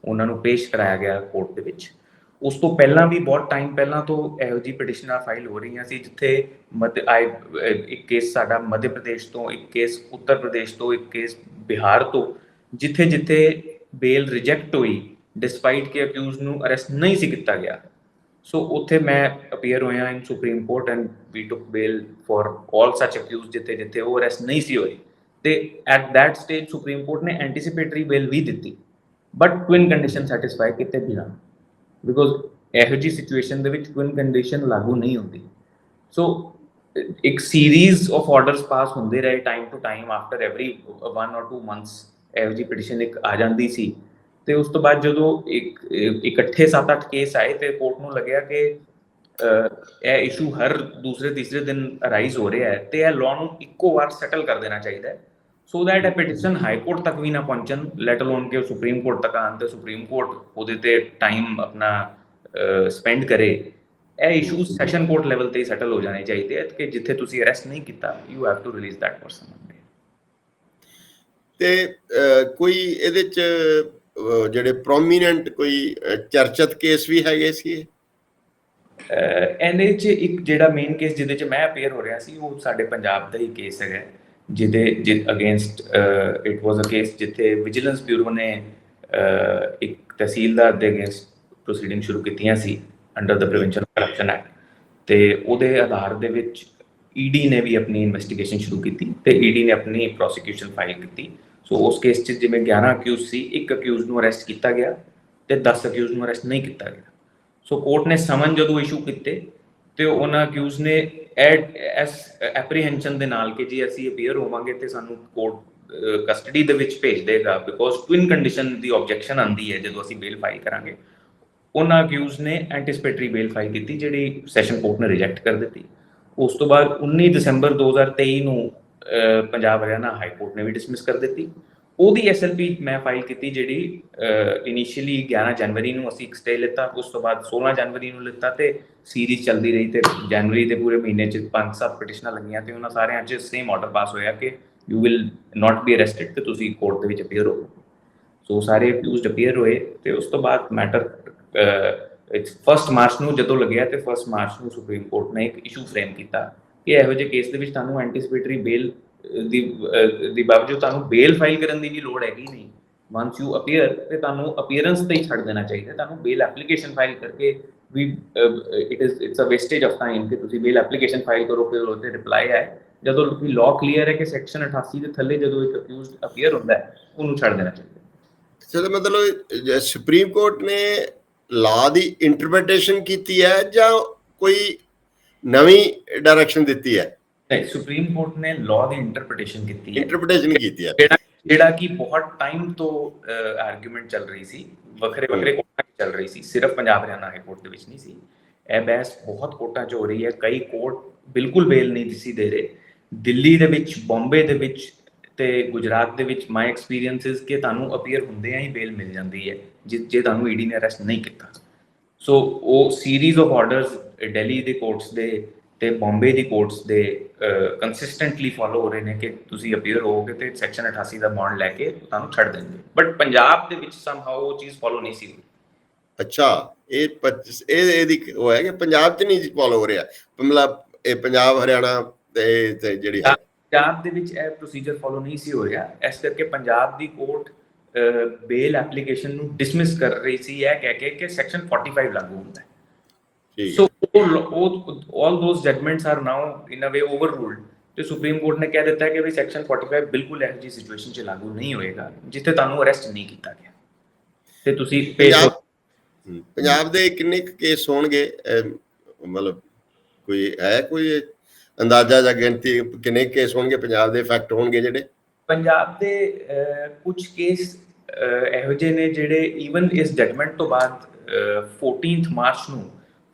ਉਹਨਾਂ ਨੂੰ ਪੇਸ਼ ਕਰਾਇਆ ਗਿਆ ਕੋਰਟ ਦੇ ਵਿੱਚ। ਉਸ ਤੋਂ ਪਹਿਲਾਂ ਵੀ ਬਹੁਤ ਟਾਈਮ ਪਹਿਲਾਂ ਤੋਂ ਇਹੋ ਜੀ ਪਟੀਸ਼ਨਾਂ ਫਾਈਲ ਹੋ ਰਹੀਆਂ ਸੀ ਜਿੱਥੇ ਮਧ ਆਈ ਇੱਕ ਕੇਸ ਸਾਡਾ ਮੱਧ ਪ੍ਰਦੇਸ਼ ਤੋਂ, ਇੱਕ ਕੇਸ ਉੱਤਰ ਪ੍ਰਦੇਸ਼ ਤੋਂ, ਇੱਕ ਕੇਸ ਬਿਹਾਰ ਤੋਂ ਜਿੱਥੇ ਜਿੱਥੇ ਬੇਲ ਰਿਜੈਕਟ ਹੋਈ ਡਿਸਪਾਈਟ ਕਿ ਅਕਿਊਜ਼ ਨੂੰ ਅਰੈਸਟ ਨਹੀਂ ਸੀ ਕੀਤਾ ਗਿਆ। ਸੋ ਉੱਥੇ ਮੈਂ ਅਪੀਅਰ ਹੋਇਆ in supreme court and we took bail for all such accused ਜਿੱਥੇ ਜਿੱਥੇ ਉਹ ਅਰੈਸਟ ਨਹੀਂ ਸੀ ਹੋਏ। ਤੇ at that stage supreme court ਨੇ ਐਂਟੀਸਿਪੇਟਰੀ ਬੇਲ ਵੀ ਦਿੱਤੀ ਬਟ ਟਵਿਨ ਕੰਡੀਸ਼ਨ ਸੈਟੀਸਫਾਈ ਕੀਤੇ ਬਿਨਾ। ਬਿਕੋਜ਼ ਇਹੋ ਜੀ ਸਿਚੁਏਸ਼ਨ ਦੇ ਵਿੱਚ ਟਵਿਨ ਕੰਡੀਸ਼ਨ ਲਾਗੂ ਨਹੀਂ ਹੁੰਦੀ। ਸੋ ਇੱਕ ਸੀਰੀਜ਼ ਆਫ ਆਰਡਰਸ ਪਾਸ ਹੁੰਦੇ ਰਹੇ time to time after every 1 or 2 months ਇਹੋ ਜੀ ਪਟੀਸ਼ਨ ਇੱਕ ਆ ਜਾਂਦੀ ਸੀ। ਤੇ ਉਸ ਤੋਂ ਬਾਅਦ ਜਦੋਂ ਇੱਕ ਇਕੱਠੇ 7-8 ਕੇਸ ਆਏ ਤੇ ਕੋਰਟ ਨੂੰ ਲੱਗਿਆ ਕਿ ਇਹ ਇਸ਼ੂ ਹਰ ਦੂਸਰੇ, ਤੀਸਰੇ ਦਿਨ ਅਰਾਈਜ਼ ਹੋ ਰਿਹਾ ਹੈ ਤੇ ਇਹ ਲਾਅ ਨੂੰ ਇੱਕੋ ਵਾਰ ਸੈਟਲ ਕਰ ਦੇਣਾ ਚਾਹੀਦਾ ਹੈ। ਸੋ ਦੈਟ ਇਹ ਪਟੀਸ਼ਨ ਹਾਈ ਕੋਰਟ ਤੱਕ ਵੀ ਨਾ ਪਹੁੰਚਣ ਲੈਟ ਅਲੋਨ ਕਿ ਸੁਪਰੀਮ ਕੋਰਟ ਤੱਕ ਆਉਣ ਤੇ ਸੁਪਰੀਮ ਕੋਰਟ ਉਹਦੇ ਤੇ ਟਾਈਮ ਆਪਣਾ ਸਪੈਂਡ ਕਰੇ। ਇਹ ਇਸ਼ੂ ਸੈਸ਼ਨ ਕੋਰਟ ਲੈਵਲ ਤੇ ਹੀ ਸੈਟਲ ਹੋ ਜਾਣੇ ਚਾਹੀਦੇ ਹੈ ਕਿ ਜਿੱਥੇ ਤੁਸੀਂ ਅਰੈਸਟ ਨਹੀਂ ਕੀਤਾ you have to release that person ਤੇ ਕੋਈ ਇਹਦੇ ਚ ਜਿਹੜੇ ਪ੍ਰੋਮੀਨੈਂਟ ਕੋਈ ਚਰਚਿਤ ਕੇਸ ਵੀ ਹੈਗੇ ਸੀ ਇਹ? ਚ ਇੱਕ ਜਿਹੜਾ ਮੇਨ ਕੇਸ ਜਿਹਦੇ ਚ ਮੈਂ ਅਪੀਅਰ ਹੋ ਰਿਹਾ ਸੀ, ਉਹ ਸਾਡੇ ਪੰਜਾਬ ਦਾ ਹੀ ਕੇਸ ਹੈਗਾ। ਜਿਹਦੇ, ਜਿ against it was a case ਜਿੱਥੇ ਵਿਜੀਲੈਂਸ ਬਿਊਰੋ ਨੇ ਇੱਕ ਤਹਿਸੀਲਦਾਰ ਦੇ ਅਗੇਂਸਟ ਪ੍ਰੋਸੀਡਿੰਗ ਸ਼ੁਰੂ ਕੀਤੀਆਂ ਸੀ under the prevention corruption act ਤੇ ਉਹਦੇ ਆਧਾਰ ਦੇ ਵਿੱਚ ਈਡੀ ਨੇ ਵੀ ਆਪਣੀ ਇਨਵੈਸਟੀਗੇਸ਼ਨ ਸ਼ੁਰੂ ਕੀਤੀ, ਤੇ ਈਡੀ ਨੇ ਆਪਣੀ ਪ੍ਰੋਸੀਕਿਊਸ਼ਨ ਫਾਈਲ ਕੀਤੀ। ਸੋ ਉਸ ਕੇਸ 'ਚ ਜਿਵੇਂ 11 ਅਕਿਊਜ਼ ਸੀ, ਇੱਕ ਅਕਿਊਜ਼ ਨੂੰ ਅਰੈਸਟ ਕੀਤਾ ਗਿਆ ਤੇ 10 ਅਕਿਊਜ਼ ਨੂੰ ਅਰੈਸਟ ਨਹੀਂ ਕੀਤਾ ਗਿਆ। ਸੋ ਕੋਰਟ ਨੇ ਸਮਨ ਜਦੋਂ ਇਸ਼ੂ ਕੀਤੇ, ਤੇ ਉਹਨਾਂ ਅਕਿਊਜ਼ ਨੇ ਐਡ ਐਸ ਐਪਰੀਹੈਂਸ਼ਨ ਦੇ ਨਾਲ ਕਿ ਜੀ ਅਸੀਂ ਅਪੀਅਰ ਹੋਵਾਂਗੇ ਤੇ ਸਾਨੂੰ ਕੋਰਟ ਕਸਟਡੀ ਦੇ ਵਿੱਚ ਭੇਜ ਦੇਗਾ ਬਿਕੋਜ਼ ਟਵਿਨ ਕੰਡੀਸ਼ਨ ਦੀ ਆਬਜੈਕਸ਼ਨ ਆਂਦੀ ਹੈ ਜਦੋਂ ਅਸੀਂ ਬੇਲ ਫਾਈਲ ਕਰਾਂਗੇ। ਉਹਨਾਂ ਅਕਿਊਜ਼ ਨੇ ਐਂਟੀਸਪੇਟਰੀ ਬੇਲ ਫਾਈਲ ਕੀਤੀ ਜਿਹੜੀ ਸੈਸ਼ਨ ਕੋਰਟ ਨੇ ਰਿਜੈਕਟ ਕਰ ਦਿੱਤੀ। ਉਸ ਤੋਂ ਬਾਅਦ 19 ਦਸੰਬਰ 2023 ਨੂੰ ਪੰਜਾਬ, ਹਰਿਆਣਾ ਹਾਈ ਕੋਰਟ ਨੇ ਵੀ ਡਿਸਮਿਸ ਕਰ ਦਿੱਤੀ। ਉਹਦੀ ਐਸਐਲਪੀ ਮੈਂ ਫਾਈਲ ਕੀਤੀ ਜਿਹੜੀ ਇਨੀਸ਼ੀਅਲੀ 11 ਜਨਵਰੀ ਨੂੰ ਅਸੀਂ ਇੱਕ ਸਟੇ ਲਿੱਤਾ, ਉਸ ਤੋਂ ਬਾਅਦ 16 ਜਨਵਰੀ ਨੂੰ ਲਿੱਤਾ ਤੇ ਸੀਰੀਜ਼ ਚੱਲਦੀ ਰਹੀ ਤੇ ਜਨਵਰੀ ਦੇ ਪੂਰੇ ਮਹੀਨੇ ਚ ਪੰਜ ਸੱਤ ਪਟੀਸ਼ਨਾਂ ਲੱਗੀਆਂ ਤੇ ਉਹਨਾਂ ਸਾਰਿਆਂ 'ਚ ਸੇਮ ਆਰਡਰ ਪਾਸ ਹੋਇਆ ਕਿ you will not be arrested ਤੇ ਤੁਸੀਂ ਕੋਰਟ ਦੇ ਵਿੱਚ ਅਪੀਅਰ ਹੋ ਸੋ ਸਾਰੇ ਅਕਿਊਜ਼ਡ ਅਪੀਅਰ ਹੋਏ ਤੇ ਉਸ ਤੋਂ ਬਾਅਦ ਮੈਟਰ ਇਟਸ ਫਰਸਟ ਮਾਰਚ ਨੂੰ ਜਦੋਂ ਲੱਗਿਆ ਤੇ ਫਰਸਟ ਮਾਰਚ ਨੂੰ ਸੁਪਰੀਮ ਕੋਰਟ ਨੇ ਇੱਕ ਇਸ਼ੂ ਫਰੇਮ ਕੀਤਾ ਕਿ ਇਹੋ ਜਿਹੇ ਕੇਸ ਦੇ ਵਿੱਚ ਤੁਹਾਨੂੰ ਐਂਟੀਸਿਪੇਟਰੀ ਬੇਲ ਦੀ ਅਹ, ਦੀ ਬਾਵਜੂਦ ਤੁਹਾਨੂੰ ਬੇਲ ਫਾਈਲ ਕਰਨ ਦੀ ਵੀ ਲੋੜ ਹੈਗੀ ਨਹੀਂ। ਵਾਂਸ ਯੂ ਅਪੀਅਰ ਤੇ ਤੁਹਾਨੂੰ ਅਪੀਅਰੈਂਸ ਤੇ ਹੀ ਛੱਡ ਦੇਣਾ ਚਾਹੀਦਾ। ਤੁਹਾਨੂੰ ਬੇਲ ਐਪਲੀਕੇਸ਼ਨ ਫਾਈਲ ਕਰਕੇ ਵੀ it is it's a wastage of time ਕਿ ਤੁਸੀਂ ਬੇਲ ਐਪਲੀਕੇਸ਼ਨ ਫਾਈਲ ਕਰੋ ਫਿਰ ਉਹਦੇ ਰਿਪਲਾਈ ਆਏ ਜਦੋਂ ਕੋਈ ਲਾਅ ਕਲੀਅਰ ਹੈ ਕਿ ਸੈਕਸ਼ਨ 88 ਦੇ ਥੱਲੇ ਜਦੋਂ ਇੱਕ ਅਕਿਊਜ਼ਡ ਅਪੀਅਰ ਹੁੰਦਾ ਹੈ ਉਹਨੂੰ ਛੱਡ ਦੇਣਾ ਚਾਹੀਦਾ। ਸੋ ਇਹਦਾ ਮਤਲਬ ਜ- ਸੁਪਰੀਮ ਕੋਰਟ ਨੇ ਲਾ ਦੀ ਇੰਟਰਪ੍ਰੀਟੇਸ਼ਨ ਕੀਤੀ ਹੈ ਜਾਂ ਕੋਈ ਨਵੀਂ ਡਾਇਰੈਕਸ਼ਨ ਦਿੱਤੀ ਹੈ। ਨਹੀਂ ਸੁਪਰੀਮ ਕੋਰਟ ਨੇ ਲਾਅ ਦੀ ਇੰਟਰਪ੍ਰੀਟੇਸ਼ਨ ਕੀਤੀ ਹੈ। ਇੰਟਰਪ੍ਰੀਟੇਸ਼ਨ ਕੀਤੀ ਹੈ। ਜਿਹੜਾ ਜਿਹੜਾ ਕਿ ਬਹੁਤ ਟਾਈਮ ਤੋਂ ਆਰਗੂਮੈਂਟ ਚੱਲ ਰਹੀ ਸੀ ਵੱਖਰੇ ਵੱਖਰੇ ਕੋਰਟਾਂ 'ਚ ਚੱਲ ਰਹੀ ਸੀ ਸਿਰਫ ਪੰਜਾਬ ਹਰਿਆਣਾ ਹਾਈ ਕੋਰਟ ਦੇ ਵਿੱਚ ਨਹੀਂ ਸੀ। ਇਹ ਬਹਿਸ ਬਹੁਤ ਕੋਰਟਾਂ 'ਚ ਹੋ ਰਹੀ ਹੈ। ਕਈ ਕੋਰਟ ਬਿਲਕੁਲ ਬੇਲ ਨਹੀਂ ਸੀ ਦੇ ਰਹੇ। ਦਿੱਲੀ ਦੇ ਵਿੱਚ ਬੰਬੇ ਦੇ ਵਿੱਚ ਤੇ ਗੁਜਰਾਤ ਦੇ ਵਿੱਚ ਮਾਈ ਐਕਸਪੀਰੀਅੰਸ ਇਸ ਕਿ ਤੁਹਾਨੂੰ ਅਪੀਅਰ ਹੁੰਦਿਆਂ ਹੀ ਬੇਲ ਮਿਲ ਜਾਂਦੀ ਹੈ ਜੇ ਜੇ ਤੁਹਾਨੂੰ ਈਡੀ ਨੇ ਅਰੈਸਟ ਨਹੀਂ ਕੀਤਾ। ਸੋ ਉਹ ਸੀਰੀਜ਼ ਆਫ ਆਰਡਰਸ ਦਿੱਲੀ ਦੇ ਕੋਰਟਸ ਦੇ ਤੇ ਬੰਬੇ ਦੀ ਕੋਰਟਸ ਦੇ ਕੰਸਿਸਟੈਂਟਲੀ ਫਾਲੋ ਹੋ ਰਹੇ ਨੇ ਕਿ ਤੁਸੀਂ ਅਪੀਅਰ ਹੋਵੋਗੇ ਤੇ ਸੈਕਸ਼ਨ 88 ਦਾ ਬੌਂਡ ਲੈ ਕੇ ਤੁਹਾਨੂੰ ਛੱਡ ਦੇਣਗੇ। ਬਟ ਪੰਜਾਬ ਦੇ ਵਿੱਚ ਸਮਹਾਉ ਉਹ ਚੀਜ਼ ਫਾਲੋ ਨਹੀਂ ਸੀ ਹੋਈ। ਅੱਛਾ ਇਹ ਇਹ ਇਹਦੀ ਉਹ ਹੈ ਕਿ ਪੰਜਾਬ 'ਚ ਨਹੀਂ ਫੋਲੋ ਹੋ ਰਿਹਾ। ਮਤਲਬ ਇਹ ਪੰਜਾਬ ਹਰਿਆਣਾ ਤੇ ਤੇ ਜਿਹੜੀ ਹੈ। ਪੰਜਾਬ ਦੇ ਵਿੱਚ ਇਹ ਪ੍ਰੋਸੀਜਰ ਫਾਲੋ ਨਹੀਂ ਸੀ ਹੋ ਰਿਹਾ। ਇਸ ਕਰਕੇ ਪੰਜਾਬ ਦੀ ਕੋਰਟ ਬੇਲ ਐਪਲੀਕੇਸ਼ਨ ਨੂੰ ਡਿਸਮਿਸ ਕਰ ਰਹੀ ਸੀ। ਇਹ ਕਹਿ ਕੇ ਕਿ ਸੈਕਸ਼ਨ 45 ਲਾਗੂ ਹੁੰਦਾ ਹੈ। ਠੀਕ ਸੋ ਉਹ ਆਲ ਦੋਸ judgements R now in a way overruled ਤੇ ਸੁਪਰੀਮ ਕੋਰਟ ਨੇ ਕਹਿ ਦਿੱਤਾ ਕਿ ਵੀ ਸੈਕਸ਼ਨ 45 ਬਿਲਕੁਲ ਇਹੋ ਜਿਹੀ ਸਿਚੁਏਸ਼ਨ 'ਚ ਲਾਗੂ ਨਹੀਂ ਹੋਏਗਾ ਜਿੱਥੇ ਤੁਹਾਨੂੰ ਅਰੈਸਟ ਨਹੀਂ ਕੀਤਾ ਗਿਆ। ਤੇ ਤੁਸੀਂ ਪੇਸ਼ ਪੰਜਾਬ ਦੇ ਕਿੰਨੇ ਕੇਸ ਹੋਣਗੇ? ਮਤਲਬ ਕੋਈ ਹੈ ਕੋਈ ਅੰਦਾਜ਼ਾ ਜਾਂ ਗਿਣਤੀ ਕਿੰਨੇ ਕੇਸ ਹੋਣਗੇ? ਪੰਜਾਬ ਦੇ ਇਫੈਕਟ ਹੋਣਗੇ ਜਿਹੜੇ? ਪੰਜਾਬ ਦੇ ਕੁਝ ਕੇਸ ਇਹੋ ਜਿਹੇ ਨੇ ਜਿਹੜੇ ਈਵਨ ਇਸ ਜਜਮੈਂਟ ਤੋਂ ਬਾਅਦ ਅਹ, 14th ਮਾਰਚ ਨੂੰ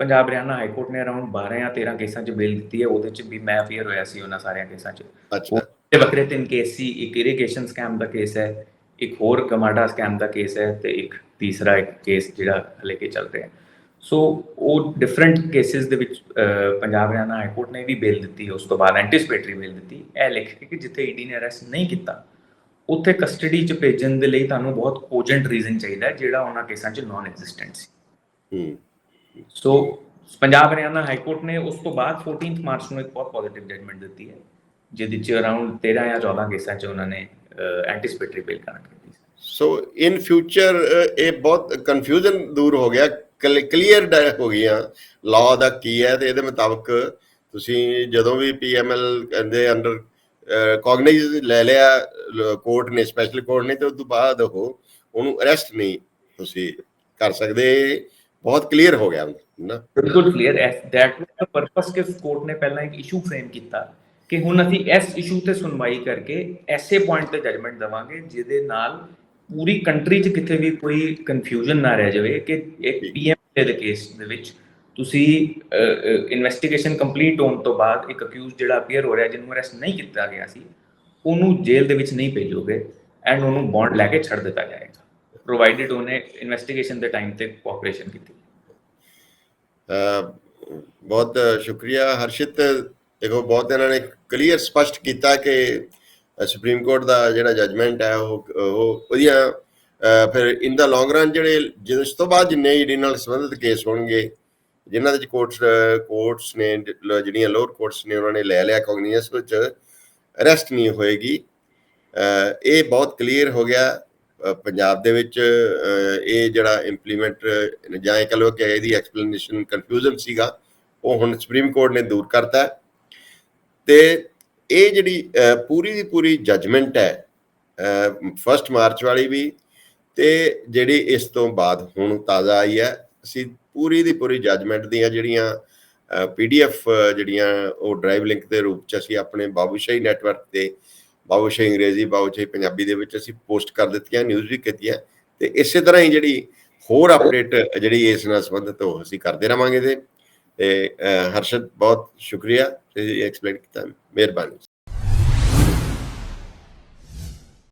ਪੰਜਾਬ ਹਰਿਆਣਾ ਹਾਈ ਕੋਰਟ ਨੇ ਅਰਾਊਂਡ 12 ਜਾਂ 13 ਕੇਸਾਂ 'ਚ ਬੇਲ ਦਿੱਤੀ ਹੈ ਉਹਦੇ 'ਚ ਵੀ ਮੈਂ ਅਪੀਅਰ ਹੋਇਆ ਸੀ ਉਹਨਾਂ ਸਾਰਿਆਂ ਕੇਸਾਂ 'ਚ। ਅੱਛਾ। ਤੇ ਵੱਖਰੇ ਤਿੰਨ ਕੇਸ ਸੀ ਇੱਕ ਇਰੀਗੇਸ਼ਨ ਸਕੈਮ ਦਾ ਕੇਸ ਹੈ ਇੱਕ ਹੋਰ ਗਮਾਡਾ ਸਕੈਮ ਦਾ ਕੇਸ ਹੈ ਤੇ ਇੱਕ ਤੀਸਰਾ ਇੱਕ ਕੇਸ ਜਿਹੜਾ ਹਲੇ ਕੇ ਚੱਲ ਰਿਹਾ। ਸੋ ਉਹ ਡਿਫਰੈਂਟ ਕੇਸਿਸ ਦੇ ਵਿੱਚ ਪੰਜਾਬ ਹਰਿਆਣਾ ਹਾਈ ਕੋਰਟ ਨੇ ਵੀ ਬੇਲ ਦਿੱਤੀ ਉਸ ਤੋਂ ਬਾਅਦ ਐਂਟੀਸਪੇਟਰੀ ਬੇਲ ਦਿੱਤੀ। ਇਹ ਲਿਖ ਕੇ ਕਿ ਜਿੱਥੇ ਈਡੀ ਨੇ ਅਰੈਸਟ ਨਹੀਂ ਕੀਤਾ ਉੱਥੇ ਕਸਟਡੀ 'ਚ ਭੇਜਣ ਦੇ ਲਈ ਤੁਹਾਨੂੰ ਬਹੁਤ ਕੋਜੈਂਟ ਰੀਜ਼ਨ ਚਾਹੀਦਾ ਜਿਹੜਾ ਉਹਨਾਂ ਕੇਸਾਂ 'ਚ ਨਾਨ ਐਗਜ਼ਿਸਟੈਂਟ ਸੀ। ਹੂੰ। So Punjab Haryana high court ਨੇ ਉਸ ਤੋਂ ਬਾਅਦ 14th ਮਾਰਚ ਨੂੰ ਇੱਕ ਬਹੁਤ ਪੋਜ਼ਿਟਿਵ ਜਜਮੈਂਟ ਦਿੱਤੀ ਹੈ ਜਿਹਦੇ 'ਚ ਅਰਾਊਂਡ 13 ਜਾਂ 14 ਕੇਸਾਂ 'ਚ ਉਹਨਾਂ ਨੇ ਐਂਟੀਸਪੇਟਰੀ ਬੇਲ ਗ੍ਰਾਂਟ ਕੀਤੀ ਸੋ ਇਨ ਫਿਊਚਰ ਇਹ ਬਹੁਤ ਕਨਫਿਊਜ਼ਨ ਦੂਰ ਹੋ ਗਿਆ ਕਲੀਅਰ ਹੋ ਗਈਆਂ ਲਾਅ ਦਾ ਕੀ ਹੈ ਤੇ ਇਹਦੇ ਮੁਤਾਬਕ ਤੁਸੀਂ ਜਦੋਂ ਵੀ ਪੀਐਮਐਲ ਕਹਿੰਦੇ ਅੰਡਰ ਕੌਗਨਾਈਜ਼ ਲੈ ਲਿਆ ਕੋਰਟ ਨੇ ਸਪੈਸ਼ਲ ਕੋਰਟ ਨੇ ਤੇ ਉਸ ਤੋਂ ਬਾਅਦ ਉਹ ਉਹਨੂੰ ਅਰੈਸਟ ਨਹੀਂ ਤੁਸੀਂ ਕਰ ਸਕਦੇ ਬਹੁਤ ਕਲੀਅਰ ਹੋ ਗਿਆ ਨਾ ਬਿਲਕੁਲ clear that was the purpose ਕਿ ਕੋਰਟ ਨੇ ਪਹਿਲਾਂ ਇੱਕ ਇਸ਼ੂ ਫਰੇਮ ਕੀਤਾ ਕਿ ਹੁਣ ਅਸੀਂ ਇਸ ਇਸ਼ੂ ਤੇ ਸੁਣਵਾਈ ਕਰਕੇ ਐਸੇ ਪੁਆਇੰਟ ਤੇ ਜਜਮੈਂਟ ਦਵਾਂਗੇ ਜਿਹਦੇ ਨਾਲ ਪੂਰੀ ਕੰਟਰੀ 'ਚ ਕਿਤੇ ਵੀ ਕੋਈ ਕਨਫਿਊਜ਼ਨ ਨਾ ਰਹਿ ਜਾਵੇ ਕਿ ਇੱਕ ਪੀਐਮ ਦੇ ਕੇਸ ਦੇ ਵਿੱਚ ਤੁਸੀਂ ਇਨਵੈਸਟੀਗੇਸ਼ਨ ਕੰਪਲੀਟ ਹੋਣ ਤੋਂ ਬਾਅਦ ਇੱਕ ਅਕਿਊਜ਼ ਜਿਹੜਾ ਅਪੀਅਰ ਹੋ ਰਿਹਾ ਜਿਹਨੂੰ ਅਰੈਸਟ ਨਹੀਂ ਕੀਤਾ ਗਿਆ ਸੀ ਉਹਨੂੰ ਜੇਲ੍ਹ ਦੇ ਵਿੱਚ ਨਹੀਂ ਭੇਜੋਗੇ ਐਂਡ ਉਹਨੂੰ ਬੌਂਡ ਲੈ ਕੇ ਛੱਡ ਦਿੱਤਾ ਜਾਏਗਾ ਪ੍ਰੋਵਾਈਡਡ ਉਹਨੇ ਇਨਵੈਸਟੀਗੇਸ਼ਨ ਦੇ ਟਾਈਮ ਤੇ ਕੋਆਪਰੇਸ਼ਨ ਕੀਤੀ। ਬਹੁਤ ਸ਼ੁਕਰੀਆ ਹਰਸ਼ਿਤ। ਦੇਖੋ, ਬਹੁਤ ਇਹਨਾਂ ਨੇ ਕਲੀਅਰ ਸਪਸ਼ਟ ਕੀਤਾ ਕਿ ਸੁਪਰੀਮ ਕੋਰਟ ਦਾ ਜਿਹੜਾ ਜਜਮੈਂਟ ਹੈ, ਉਹ ਉਹ ਉਹਦੀਆਂ ਫਿਰ ਇਨ ਦਾ ਲੌਂਗ ਰਨ ਜਿਹੜੇ, ਜਿਸ ਤੋਂ ਬਾਅਦ ਜਿੰਨੇ ਈਡੀ ਨਾਲ ਸੰਬੰਧਿਤ ਕੇਸ ਹੋਣਗੇ, ਜਿਨ੍ਹਾਂ ਦੇ ਵਿੱਚ ਕੋਰਟਸ ਕੋਰਟਸ ਨੇ, ਜਿਹੜੀਆਂ ਲੋਅਰ ਕੋਰਟਸ ਨੇ, ਉਹਨਾਂ ਨੇ ਲੈ ਲਿਆ ਕੋਗਨੀਅਸ ਵਿੱਚ ਅਰੈਸਟ ਨਹੀਂ ਹੋਏਗੀ। ਇਹ ਬਹੁਤ ਕਲੀਅਰ ਹੋ ਗਿਆ। ਪੰਜਾਬ ਦੇ ਵਿੱਚ ਇਹ ਜਿਹੜਾ ਇੰਪਲੀਮੈਂਟ ਜਾਂ ਇਹ ਕਹ ਲਓ ਕਿ ਇਹਦੀ ਐਕਸਪਲੇਨੇਸ਼ਨ ਕਨਫਿਊਜ਼ਨ ਸੀਗਾ, ਉਹ ਹੁਣ ਸੁਪਰੀਮ ਕੋਰਟ ਨੇ ਦੂਰ ਕਰਤਾ ਹੈ। ਤੇ ਇਹ ਜਿਹੜੀ ਪੂਰੀ ਦੀ ਪੂਰੀ ਜਜਮੈਂਟ ਹੈ ਫਸਟ ਮਾਰਚ ਵਾਲੀ ਵੀ, ਤੇ ਜਿਹੜੀ ਇਸ ਤੋਂ ਬਾਅਦ ਹੁਣ ਤਾਜ਼ਾ ਆਈ ਹੈ ਅਸੀਂ ਪੂਰੀ ਦੀ ਪੂਰੀ ਜਜਮੈਂਟ ਦੀਆਂ ਜਿਹੜੀਆਂ ਪੀਡੀਐਫ ਜਿਹੜੀਆਂ ਉਹ ਡਰਾਈਵ ਲਿੰਕ ਦੇ ਰੂਪ ਚ ਅਸੀਂ ਆਪਣੇ ਬਾਬੂਸ਼ਾਹੀ ਨੈਟਵਰਕ ਤੇ ਬਾਬੂਸ਼ਾਹੀ ਅੰਗਰੇਜ਼ੀ ਬਾਬੂਸ਼ਾਹੀ ਪੰਜਾਬੀ ਦੇ ਵਿੱਚ ਅਸੀਂ ਪੋਸਟ ਕਰ ਦਿੱਤੀਆਂ ਨਿਊਜ਼ ਵੀ ਕੀਤੀਆਂ ਤੇ ਇਸੇ ਤਰ੍ਹਾਂ ਹੀ ਜਿਹੜੀ ਹੋਰ ਅਪਡੇਟ ਜਿਹੜੀ ਇਸ ਨਾਲ ਸੰਬੰਧਿਤ ਉਹ ਅਸੀਂ ਕਰਦੇ ਰਵਾਂਗੇ ਤੇ ਹਰਸ਼ਦ ਬਹੁਤ ਸ਼ੁਕਰੀਆ ਤੁਸੀਂ ਐਕਸਪਲੇਨ ਕੀਤਾ, ਮਿਹਰਬਾਨੀ।